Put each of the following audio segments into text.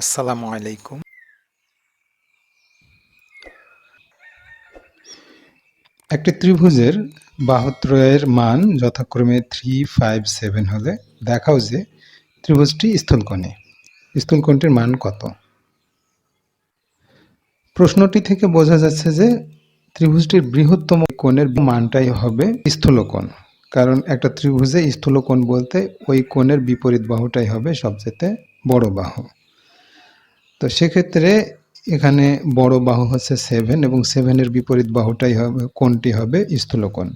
আসসালামু আলাইকুম। একটি ত্রিভুজের বাহুত্রয়ের মান যথাক্রমে থ্রি ফাইভ সেভেন হলে দেখাও যে ত্রিভুজটি স্থূলকোণে। স্থূলকোণটির মান কত? প্রশ্নটি থেকে বোঝা যাচ্ছে যে ত্রিভুজটির বৃহত্তম কোণের মানটাই হবে স্থূলকোণ, কারণ একটা ত্রিভুজে স্থূলকোণ বলতে ওই কোণের বিপরীত বাহুটাই হবে সবচেয়ে বড় বাহু। তো সেক্ষেত্রে এখানে বড় বাহু হচ্ছে সেভেন এবং সেভেনের বিপরীত বাহুটাই হবে কোনটি হবে স্থূলকোণ।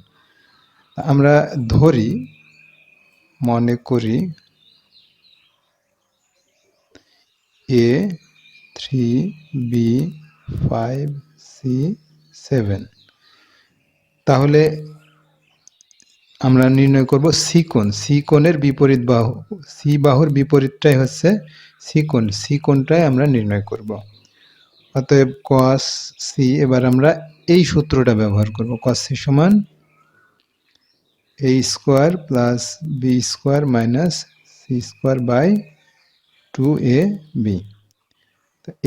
আমরা ধরি, মনে করি a three b five c seven তাহলে আমরা নির্ণয় করব সি কোণ সি কোণের বিপরীত বাহু, সি বাহুর বিপরীতটাই হচ্ছে সি কোণ সি কোণটাই আমরা নির্ণয় করব। অতএব কস সি এবার আমরা এই সূত্রটা ব্যবহার করব। কস সি সমান a square plus b square minus c square by two a b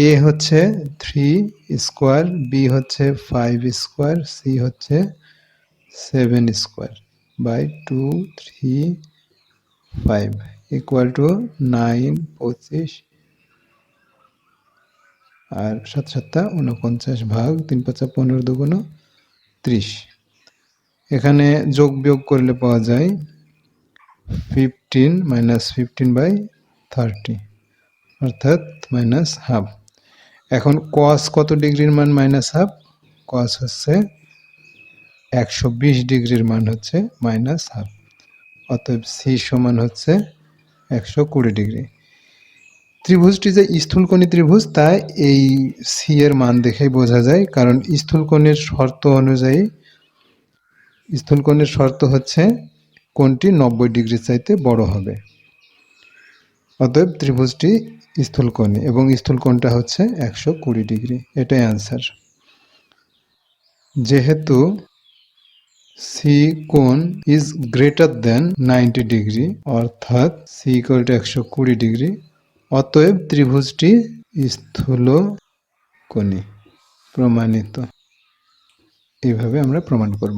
a হচ্ছে থ্রি স্কোয়ার বি হচ্ছে ফাইভ স্কোয়ার সি হচ্ছে seven square by two three five equal to nine পঁচিশ। আর সাত সাতটা উনপঞ্চাশ ভাগ তিন পাঁচা পনেরো দুগুণ ত্রিশ। এখানে যোগ বিয়োগ করলে পাওয়া যায় fifteen minus fifteen by thirty অর্থাৎ মাইনাস হাফ এখন কস কত ডিগ্রির মান মাইনাস হাফ কস হচ্ছে একশো বিশ ডিগ্রির মান হচ্ছে মাইনাস হাফ, অতএব সি সমান হচ্ছে একশো কুড়ি ডিগ্রি। ত্রিভুজটি যে স্থূলকোণী ত্রিভুজ, তা এই সি এর মান দেখেই বোঝা যায়, কারণ স্থূলকোণের শর্ত অনুযায়ী স্থূলকোণের শর্ত হচ্ছে কোণটি নব্বই ডিগ্রি চাইতে বড় হবে। অতএব ত্রিভুজটি স্থূলকোণী এবং স্থূলকোণটা হচ্ছে একশো কুড়ি ডিগ্রি, এটাই আনসার যেহেতু সি কোণ is greater than ninety degree অর্থাৎ সি ইকুয়াল টু একশো কুড়ি ডিগ্রি অতএব ত্রিভুজটি স্থূল কোণী প্রমাণিত। এইভাবে আমরা প্রমাণ করব।